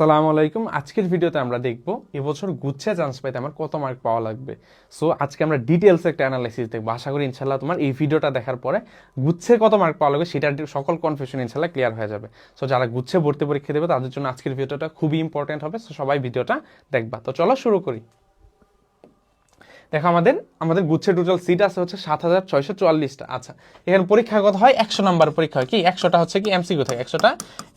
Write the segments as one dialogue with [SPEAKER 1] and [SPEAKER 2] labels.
[SPEAKER 1] সালাম আলাইকুম। আজকের ভিডিওতে আমরা দেখব এবছর গুচ্ছে চান্স পাইতে আমার কত মার্ক পাওয়া লাগবে। সো আজকে আমরা ডিটেলস একটা অ্যানালাইসিস দেখব। আশা করি ইনশাল্লাহ তোমার এই ভিডিওটা দেখার পরে গুচ্ছে কত মার্ক পাওয়া লাগবে সেটার সকল কনফিউশন ইনশাল্লাহ ক্লিয়ার হয়ে যাবে। সো যারা গুচ্ছে ভর্তি পরীক্ষা দেবে তাদের জন্য আজকের ভিডিওটা খুবই ইম্পর্টেন্ট হবে। সো সবাই ভিডিওটা দেখবা। তো চলো শুরু করি। দেখো আমাদের আমাদের গুচ্ছে টোটাল সিট আছে হচ্ছে সাত হাজার ছয়শো চুয়াল্লিশটা। আচ্ছা এখানে পরীক্ষাগত হয় একশো নাম্বার পরীক্ষা হয় কি? একশোটা হচ্ছে কি এমসিকিউ থাকে, একশোটা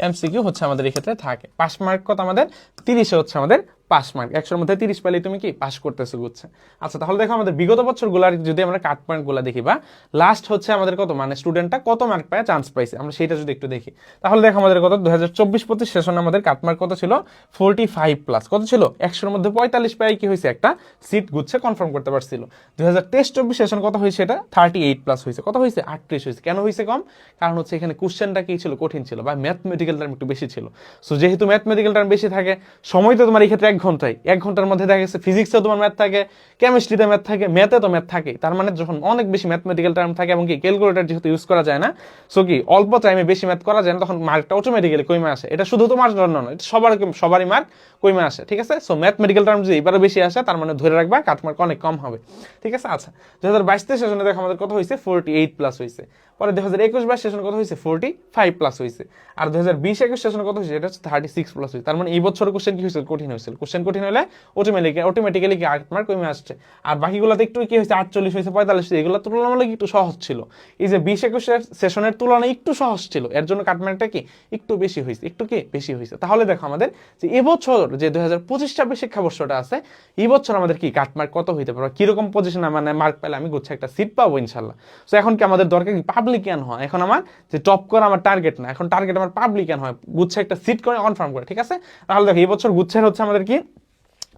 [SPEAKER 1] এমসিকিউ হচ্ছে আমাদের এক্ষেত্রে ক্ষেত্রে থাকে। পাস মার্ক কত আমাদের? তিরিশে হচ্ছে আমাদের পাস মার্ক, একশোর মধ্যে তিরিশ পেলেই তুমি কি পাস করতেছো গুচ্ছে আচ্ছা তাহলে দেখো আমাদের বিগত বছরগুলার যদি আমরা কাট পয়েন্টগুলো দেখি বা লাস্ট হচ্ছে আমাদের কত মানে স্টুডেন্টটা কত মার্ক পায় চান্স পাইছে, আমরা সেটা যদি একটু দেখি। তাহলে দেখো আমাদের কত দু হাজার চব্বিশ পঁচিশ সেশন আমাদের কাট মার্ক কত ছিল? ফোরটি ফাইভ প্লাস কত ছিল? একশোর মধ্যে পঁয়তাল্লিশ পাই কি হয়েছে? একটা সিট গুচ্ছে কনফার্ম করতে পারছিল। দু হাজার তেইশ চব্বিশ সেশন কত হয়েছে এটা? থার্টি এইট প্লাস হয়েছে। কত হয়েছে? আটত্রিশ হয়েছে। কেন হয়েছে কম? কারণ হচ্ছে এখানে কোশ্চেনটা কি ছিল? কঠিন ছিল বা ম্যাথমেটিক্যাল টার্ম একটু বেশি ছিল। সো যেহেতু ম্যাথমেটিক্যাল টার্ম বেশি থাকে, সময় তো তোমার এই ক্ষেত্রে এক ঘন্টায়। এক ঘণ্টার মধ্যে দেখা গেছে ফিজিক্সেও তোমার ম্যাথ থাকে কেমিস্ট্রিতে ম্যাথ থাকে ম্যাথে তো ম্যাথ থাকে তার মানে যখন অনেক বেশি ম্যাথমেটিক্যাল টার্ম থাকে এবং কি ক্যালকুলেটার যেহেতু ইউজ করা যায় না সো কি অল্প টাইমে বেশি ম্যাথ করা যায় না, তখন মার্কটা অটোমেটিক্যালি কমে আসে। এটা শুধু তোমার জন্য নয়, এটা সবার সবারই মার্ক কমে আসে, ঠিক আছে? সো ম্যাথমেটিক্যাল টার্ম যদি এবারে বেশি আসে, তার মানে ধরে রাখবা কাট মার্ক অনেক কম হবে, ঠিক আছে? আচ্ছা দু হাজার বাইশ তেইশ সেশনে দেখো আমাদের কত হয়েছে? ফোরটি এইট প্লাস হয়েছে। পরে দু হাজার একুশ বাইশ সেশন কত হয়েছে? ফোরটি ফাইভ প্লাস হয়েছে। আর দু হাজার বিশ একুশ সেশন কত হয়েছে? এটা হচ্ছে থার্টি সিক্স প্লাস হয়েছে। তার মানে এই বছর কোশ্চেন কি হয়েছিল কঠিন হয়েছিল কোশ্চেন কঠিন হলে অটোমেটিক অটোমেটিক্যালি কি মার্ক কমে আসছে? আর বাকিগুলোতে একটু কি হয়েছে? আটচল্লিশ হয়েছে, পঁয়তাল্লিশ এগুলো তুলনামূলক একটু সহজ ছিল। এই যে বিশ একুশের সেশনের তুলনায় একটু সহজ ছিল, এর জন্য কাটমার্কটা কি একটু বেশি হয়েছে, একটু কি বেশি হয়েছে? তাহলে দেখো আমাদের যে এবছর যে দুই হাজার পঁচিশ ছাব্বিশ শিক্ষাবর্ষটা আছে, এই বছর আমাদের কি কাটমার্ক কত হইতে পারে? কীরকম পজিশনে মানে মার্ক পেলে আমি গুচ্ছে একটা সিট পাবো ইনশাল্লাহ। তো এখন কি আমাদের দরকার কি পাবলিকান হয় এখন আমার যে টপ করা আমার টার্গেট না, এখন টার্গেট আমার পাবলিকান হয় গুচ্ছে একটা সিট করে কনফার্ম করে, ঠিক আছে? তাহলে দেখো, এই বছর গুচ্ছের হচ্ছে আমাদের কি aqui?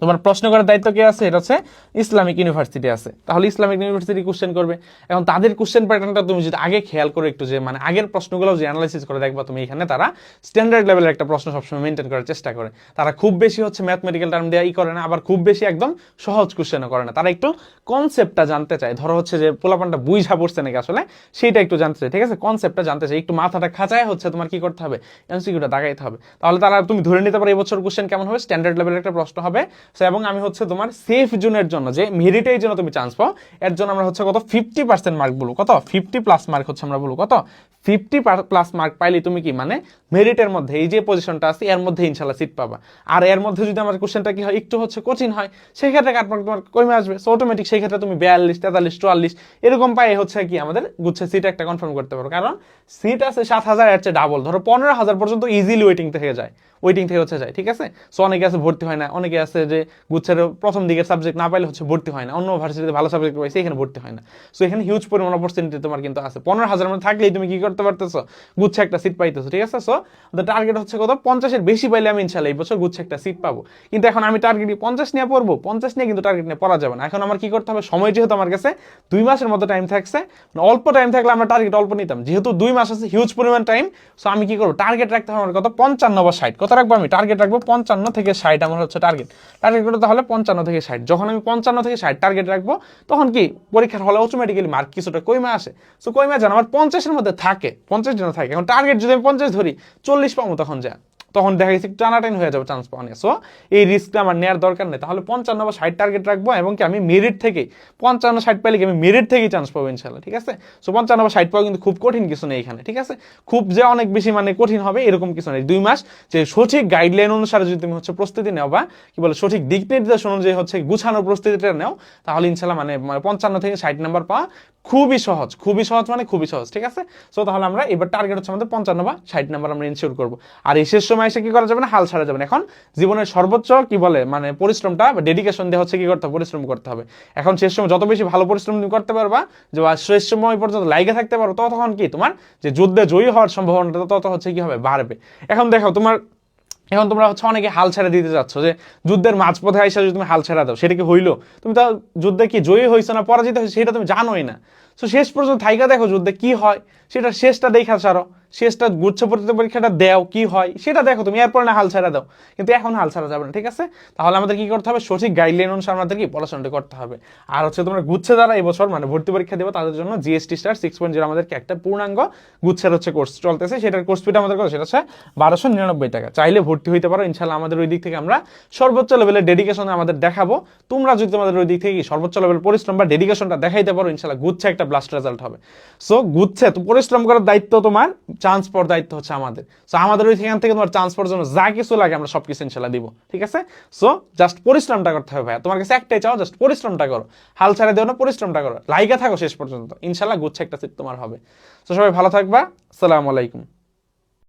[SPEAKER 1] তোমার প্রশ্ন করার দায়িত্ব কে আছে? এটা হচ্ছে ইসলামিক ইউনিভার্সিটি আছে। তাহলে ইসলামিক ইউনিভার্সিটি কোশ্চেন করবে। এখন তাদের কোশ্চেন প্যাটার্নটা তুমি যদি আগে খেয়াল করে একটু যে মানে আগের প্রশ্নগুলো যে অ্যানালাইসিস করে, দেখবা তুমি এখানে তারা স্ট্যান্ডার্ড লেভেলের একটা প্রশ্ন সবসময় মেনটেন করার চেষ্টা করে। তারা খুব বেশি হচ্ছে ম্যাথমেটিক্যাল টার্ম দেওয়া ই করে না, আবার খুব বেশি একদম সহজ কোশ্চেনও করে না। তারা একটু কনসেপ্টটা জানতে চায়। ধরো হচ্ছে যে, পোলাপানটা বুঝা পড়ছে নাকি আসলে, সেইটা একটু জানতে চায়। ঠিক আছে? কনসেপ্টটা জানতে চায়। একটু মাথাটা খাঁচায় হচ্ছে তোমার কি করতে হবে? এমসিকিউটা দাগাইতে হবে। তাহলে তারা, তুমি ধরে নিতে পারো এবছর কোশ্চেন কেমন হবে? স্ট্যান্ডার্ড লেভেলের একটা প্রশ্ন হবে। So, এবং আমি হচ্ছে তোমার সেফ জোনের জন্য যে মেরিটের জন্য তুমি চান্স পাও এর জন্য আমরা হচ্ছে কত? ফিফটি পার্সেন্ট মার্ক বলব। কত? ফিফটি প্লাস মার্ক হচ্ছে আমরা বলব। কত? ফিফটি প্লাস মার্ক পাইলে তুমি কি মানে মেরিটের মধ্যে এই যে পজিশনটা আছে এর মধ্যে ইনশাল্লাহ সিট পাবা। আর এর মধ্যে যদি আমার কোশ্চেনটা কি হয়? একটু হচ্ছে কঠিন হয় সেই ক্ষেত্রে কাটমার্ক তোমার কমে আসবে। সো অটোমেটিক সেই ক্ষেত্রে তুমি বিয়াল্লিশ তেতাল্লিশ চুয়াল্লিশ এরকম পাই হচ্ছে কি আমাদের গুচ্ছে সিট একটা কনফার্ম করতে পারো। কারণ সিট আছে সাত হাজার এর চেয়ে ডাবল ধরো পনেরো হাজার পর্যন্ত ইজিলি ওয়েটিং থেকে যায়। ওয়েটিং থেকে হচ্ছে যায় ঠিক আছে? সো অনেকে আছে ভর্তি হয় না অনেকে আছে যে গুচ্ছের প্রথম দিকের সাবজেক্ট না পাইলে হচ্ছে ভর্তি হয় না। অন্য ভার্সিটিতে ভালো সাবজেক্ট পাইছে, এখানে ভর্তি হয় না। সো এখানে হিউজ পরিমাণ অপরচুনিটি তোমার কিন্তু আছে। পনেরো হাজার মধ্যে থাকলেই তুমি কি করতে পারতেছো? গুচ্ছে একটা সিট পাইতেছো, ঠিক আছে? সো দ্য টার্গেট হচ্ছে কত? পঞ্চাশের বেশি পাইলে আমি ইনশাল্লাহ এই বছর গুচ্ছে একটা সিট পাবো। কিন্তু এখন আমি টার্গেট পঞ্চাশ নিয়ে পড়ব, পঞ্চাশ নিয়ে কিন্তু টার্গেট নিয়ে পড়া যাবে না। এখন আমার কি করতে হবে? সময় যেহেতু আমার কাছে, দুই মাসের মতো টাইম থাকছে। অল্প টাইম থাকলে আমরা টার্গেট অল্প নিতাম। যেহেতু দুই মাস আছে হিউজ পরিমাণ টাইম সো আমি কি করব? টার্গেট রাখতে হবে আমার কত? পঞ্চান্ন বা ষাট। কত রাখব আমি? টার্গেট রাখব পঞ্চান্ন থেকে ষাট আমার হচ্ছে টার্গেট টার্গেট করতে তাহলে পঞ্চান্ন থেকে ষাট। যখন আমি পঞ্চান্ন থেকে ষাট টার্গেট রাখব, তখন কি পরীক্ষার হলে অটোমেটিক্যালি মার্ক কিছুটা কইমা আসে। সো কইমা যেন আমার পঞ্চাশের মধ্যে থাকে, পঞ্চাশ যেন থাকে। এখন টার্গেট যদি আমি পঞ্চাশ ধরি, চল্লিশ পাবো তখন যা। তখন দেখা গেছে টানাটানি হয়ে যাবে চান্স পাওয়া নিয়ে। সো এই রিস্কটা আমার নেওয়ার দরকার নেই। তাহলে পঞ্চান্ন বা ষাট টার্গেট রাখব এবং কি আমি মেরিট থেকেই, পঞ্চান্ন, ষাট পাইলে কি আমি মেরিট থেকেই চান্স পাবো ইনশাল্লাহ ঠিক আছে? সো পঞ্চান্ন বা ষাট পাওয়া কিন্তু খুব কঠিন কিছু নেই এখানে, ঠিক আছে? খুব যে অনেক বেশি মানে কঠিন হবে এরকম কিছু নেই। দুই মাস যে সঠিক গাইডলাইন অনুসারে যদি তুমি হচ্ছে প্রস্তুতি নেও বা কি বলে সঠিক দিক নির্দেশন অনুযায়ী হচ্ছে গুছানোর প্রস্তুতিটা নেও, তাহলে ইনশাল্লাহ মানে মানে পঞ্চান্ন থেকে ষাট নাম্বার পাওয়া খুবই সহজ খুবই সহজ মানে খুবই সহজ, ঠিক আছে? সো তাহলে আমরা এবার টার্গেট হচ্ছে আমাদের পঞ্চান্ন বা ষাট নাম্বার আমরা ইনশিওর করব। আর এই শেষ সময় এসে কি করা যাবে না? হাল ছাড়া যাবে না। এখন জীবনের সর্বোচ্চ কি বলে? মানে পরিশ্রমটা ডেডিকেশন দিয়ে হচ্ছে কি করতে হবে? পরিশ্রম করতে হবে। এখন শেষ সময় যত বেশি ভালো পরিশ্রম তুমি করতে পারবা, যে শেষ সময় পর্যন্ত লাইগে থাকতে পারো, ততক্ষণ কি তোমার যে যুদ্ধে জয়ী হওয়ার সম্ভাবনাটা, তত হচ্ছে কি হবে? বাড়বে। এখন দেখো তোমার, এখন তোমরা হচ্ছে অনেকে হাল ছেড়ে দিতে যাচ্ছ যে যুদ্ধের মাঝপথে আইসা যদি তুমি হাল ছেড়া দাও, সেটা কি হইল? তুমি তো যুদ্ধে কি জয়ী হয়েছে না পরাজিত হয়েছে সেটা তুমি জানোই না। তো শেষ পর্যন্ত থাইকা দেখো যুদ্ধে কি হয়, সেটা শেষটা দেখা ছাড়ো। শেষটা গুচ্ছ পরীক্ষা পরীক্ষাটা দেও কি হয়, সেটা দেখো তুমি, এরপর না হাল ছাড়া দাও। কিন্তু এখন হাল ছাড়া যাবে না, ঠিক আছে? তাহলে আমাদের কি করতে হবে? সঠিক গাইডলাইন অনুসারে আমাদের কি পড়াশোনাটা করতে হবে। আর হচ্ছে তোমরা গুচ্ছে যারা এবছর মানে ভর্তি পরীক্ষা দেবো, তাদের জন্য GST star six point zero আমাদেরকে একটা পূর্ণাঙ্গ গুচ্ছের হচ্ছে কোর্স চলতেছে। সেটার কোর্স ফিটা আমাদের কত? সেটা হচ্ছে বারোশো নিরানব্বই টাকা। চাইলে ভর্তি হইতে পারো। ইনশাল্লাহ আমাদের ওই দিক থেকে আমরা সর্বোচ্চ লেভেলের ডেডিকেশন আমাদের দেখাবো। তোমরা যদি তোমাদের ওই দিক থেকে সর্বোচ্চ লেভেল পরিশ্রম বা ডেডিকেশনটা দেখাইতে পারো ইনশাল্লাহ গুচ্ছে একটা ব্লাস্ট রেজাল্ট হবে। সো গুচ্ছে তো পরিশ্রম করার দায়িত্ব তোমার চান্স পর দায়িত্ব হচ্ছে আমাদের। সো আমাদের ওইখান থেকে তোমার চান্স পর জন্য যা কিছু লাগে আমরা সব কিছু ইনশাল্লাহ দিব, ঠিক আছে? সো জাস্ট পরিশ্রমটা করতে হবে ভাইয়া। তোমার কাছে একটাই চাও জাস্ট পরিশ্রমটা করো। হাল ছাড়া দেও না, পরিশ্রমটা করো। লাইগা থাকো শেষ পর্যন্ত। ইনশাল্লাহ গুচ্ছে একটা সিট তোমার হবে। সো সবাই ভালো থাকবা। আসসালামু আলাইকুম।